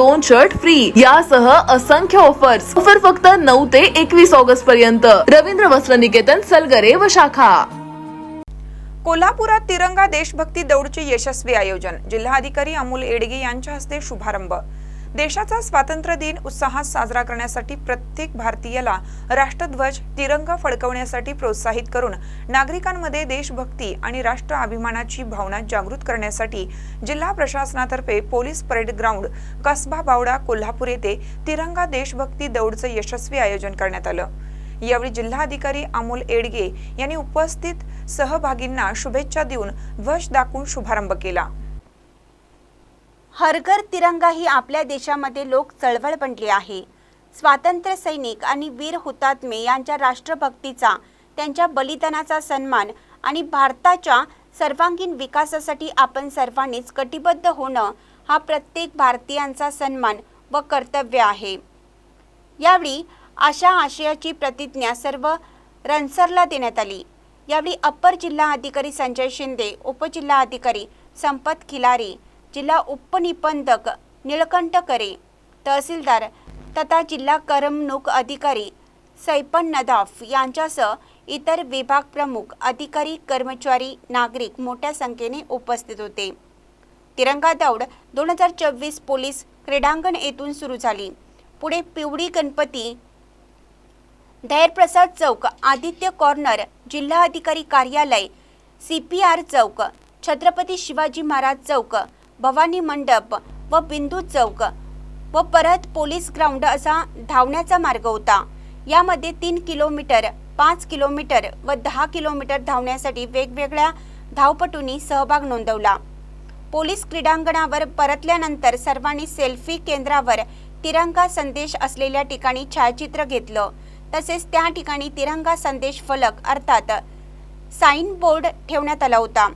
दोन shirt free यासह असंख्य ऑफर्स ऑफर फक्त नऊ ते एकवीस ऑगस्ट पर्यंत. रवींद्र वस्त्र निकेतन सलगरे व शाखा. कोल्हापुरात तिरंगा देशभक्ती दौडचे यशस्वी आयोजन. जिल्हाधिकारी अमोल एडगे यांच्या हस्ते शुभारंभ. देशाचा स्वातंत्र्य दिन उत्साहात साजरा करण्यासाठी प्रत्येक भारतीयाला राष्ट्रध्वज तिरंगा फडकवण्यासाठी प्रोत्साहित करून नागरिकांमध्ये देशभक्ती आणि राष्ट्र अभिमानाची भावना जागृत करण्यासाठी जिल्हा प्रशासनातर्फे police parade ground Kasaba Bawda Kolhapur येथे तिरंगा देशभक्ती दौडचं यशस्वी आयोजन करण्यात आलं. यावेळी जिल्हाधिकारी अमोल एडगे यांनी उपस्थित सहभागींना शुभेच्छा देऊन ध्वज दाखवून शुभारंभ केला. हरघर तिरंगा ही आपल्या देशामध्ये लोक चळवळ बनली आहे. स्वातंत्र्य सैनिक आणि वीर हुतात्मे यांच्या राष्ट्रभक्तीचा त्यांच्या बलिदानाचा सन्मान आणि भारताच्या सर्वांगीण विकासासाठी आपण सर्वांनीच कटिबद्ध होणं हा प्रत्येक भारतीयांचा सन्मान व कर्तव्य आहे. यावेळी अशा आशयाची प्रतिज्ञा सर्व रनसरला देण्यात आली. यावेळी अप्पर जिल्हा अधिकारी संजय शिंदे उपजिल्हाधिकारी संपत खिलारी जिल्हा उपनिबंधक निळकंठ करे तहसीलदार तथा जिल्हा करमणूक अधिकारी सैपन नदाफ यांच्यासह इतर विभाग प्रमुख अधिकारी कर्मचारी नागरिक मोठ्या संख्येने उपस्थित होते. तिरंगा दौड दोन हजार चोवीस पोलीस क्रीडांगण येथून सुरू झाली. पुढे पिवळी गणपती धैर्यप्रसाद चौक आदित्य कॉर्नर जिल्हा अधिकारी कार्यालय C P R chowk Chhatrapati Shivaji Maharaj chowk Bhavani Mandap व बिंदू चौक व परत पोलीस ग्राउंड असा धावण्याचा मार्ग होता. यामध्ये तीन किलोमीटर पाच किलोमीटर व दहा किलोमीटर धावण्यासाठी वेगवेगळ्या धावपटूंनी सहभाग नोंदवला. पोलीस क्रीडांगणावर परतल्यानंतर सर्वांनी सेल्फी केंद्रावर तिरंगा संदेश असलेल्या ठिकाणी छायाचित्र घेतलं. तसेच त्या ठिकाणी तिरंगा संदेश फलक अर्थात साईन बोर्ड ठेवण्यात आला होता.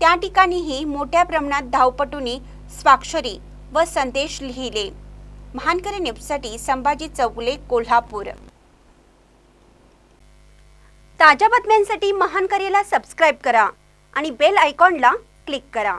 त्या ठिकाणीही मोठ्या प्रमाणात धावपटूंनी स्वाक्षरी व संदेश लिहिले. महानकरी न्यूजसाठी संभाजी चौगुले कोल्हापूर. ताज्या बातम्यांसाठी महानकरीला सबस्क्राईब करा आणि बेल आयकॉनला क्लिक करा.